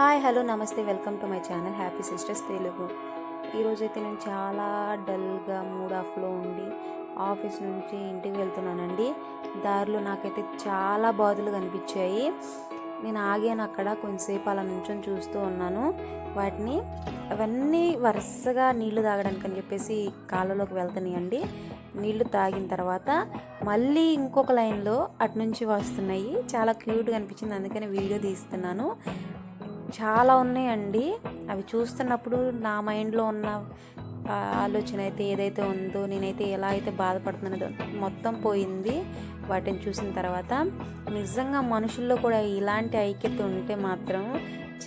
Hi hello నమస్తే welcome to my channel happy sisters Telugu. ఈరోజైతే నేను చాలా డల్గా మూడ్ ఆఫ్లో ఉండి ఆఫీస్ నుంచి ఇంటికి వెళ్తున్నానండి. దారిలో నాకైతే చాలా బాధలు కనిపించాయి. నేను ఆగాను అక్కడ కొంతసేపు అలా నుంచొని చూస్తూ ఉన్నాను. వాటిని అవన్నీ వరుసగా నీళ్ళు తాగడానికి అని చెప్పేసి కాళ్ళలోకి వెళ్తున్నాయండి. నీళ్ళు తాగిన తర్వాత మళ్ళీ ఇంకొక లైన్లో అటు నుంచి వస్తున్నాయి. చాలా క్యూట్గా అనిపించింది అందుకని వీడియో తీస్తున్నాను. చాలా ఉన్నాయండి. అవి చూస్తున్నప్పుడు నా మైండ్లో ఉన్న ఆలోచన అయితే ఏదైతే ఉందో నేనైతే ఎలా అయితే బాధపడుతున్నదో మొత్తం పోయింది. వాటిని చూసిన తర్వాత నిజంగా మనుషుల్లో కూడా ఇలాంటి ఐక్యత ఉంటే మాత్రం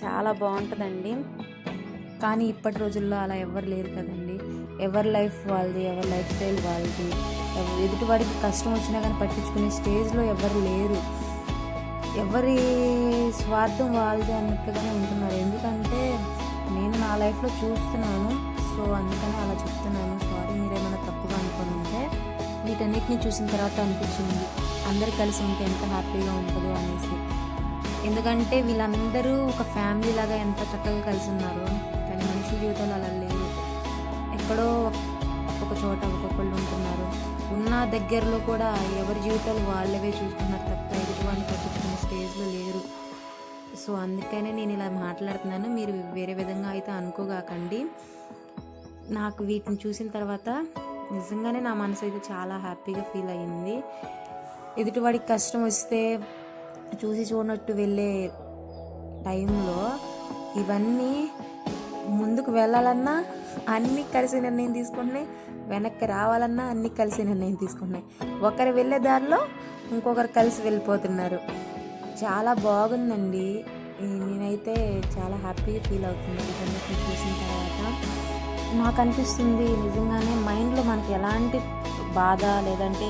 చాలా బాగుంటుందండి. కానీ ఇప్పటి రోజుల్లో అలా ఎవరు లేరు కదండి. ఎవరి లైఫ్ వాళ్ళది ఎవరి లైఫ్ స్టైల్ వాళ్ళది. ఎదుటివాడికి కష్టం వచ్చినా కానీ పట్టించుకునే స్టేజ్లో ఎవరు లేరు. ఎవరి స్వార్థం వాళ్ళది అన్నట్టుగానే ఉంటున్నారు. ఎందుకంటే నేను నా లైఫ్లో చూస్తున్నాను. సో అందుకని అలా చెప్తున్నాను. సారీ మీరేమైనా తప్పుగా అనుకొని ఉంటే వీటన్నిటిని చూసిన తర్వాత అనిపించింది. అందరు కలిసి ఉంటే ఎంత హ్యాపీగా ఉంటుందో అనేసి. ఎందుకంటే వీళ్ళందరూ ఒక ఫ్యామిలీ లాగా ఎంత చక్కగా కలిసి ఉన్నారు. కానీ మనుషుల జీవితాలు అలా లేరు ఎక్కడో ఒక్కొక్క చోట ఒక్కొక్కళ్ళు ఉన్న దగ్గరలో కూడా ఎవరి జీవితాలు వాళ్ళవే చూసుకున్నారు తప్ప ఎదుటివాడిని పట్టించుకునే స్టేజ్లో లేరు. సో అందుకనే నేను ఇలా మాట్లాడుతున్నాను. మీరు వేరే విధంగా అయితే అనుకోగాకండి. నాకు వీటిని చూసిన తర్వాత నిజంగానే నా మనసు అయితే చాలా హ్యాపీగా ఫీల్ అయ్యింది. ఎదుటివాడికి కష్టం వస్తే చూసి చూడనట్టు వెళ్ళే టైంలో ఇవన్నీ ముందుకు వెళ్ళాలన్నా అన్నీ కలిసి నిర్ణయం తీసుకుంటున్నాయి వెనక్కి రావాలన్నా అన్నీ కలిసి నిర్ణయం తీసుకుంటున్నాయి ఒకరు వెళ్ళే దారిలో ఇంకొకరు కలిసి వెళ్ళిపోతున్నారు. చాలా బాగుందండి. నేనైతే చాలా హ్యాపీగా ఫీల్ అవుతుంది చూసిన తర్వాత. నాకు అనిపిస్తుంది నిజంగానే మైండ్లో మనకి ఎలాంటి బాధ లేదంటే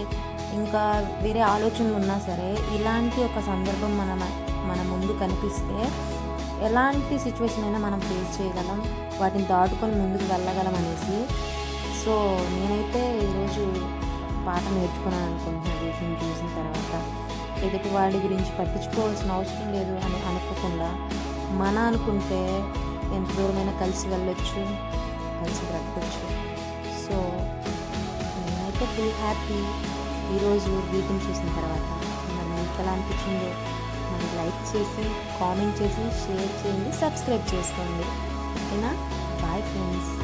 ఇంకా వేరే ఆలోచనలు ఉన్నా సరే ఇలాంటి ఒక సందర్భం మన మన ముందు కనిపిస్తే ఎలాంటి సిచ్యువేషన్ అయినా మనం ఫేస్ చేయగలం వాటిని దాటుకొని ముందుకు వెళ్ళగలం అనేసి. సో నేనైతే ఈరోజు పాట నేర్చుకున్నాను అనుకుంటున్నాను వీటిని చూసిన తర్వాత. ఎదుటి వాడి గురించి పట్టించుకోవాల్సిన అవసరం లేదు అని అనుకోకుండా మన అనుకుంటే ఎంత దూరమైనా కలిసి వెళ్ళొచ్చు కలిసి బ్రతకొచ్చు. సో నేనైతే ఫుల్ హ్యాపీ ఈరోజు వీటిని చూసిన తర్వాత. నన్ను ఎలా అనిపించిందో మరి లైక్ చేసి కామెంట్ చేసి షేర్ చేయండి సబ్స్క్రైబ్ చేసుకోండి. ఓకేనా? Bye friends.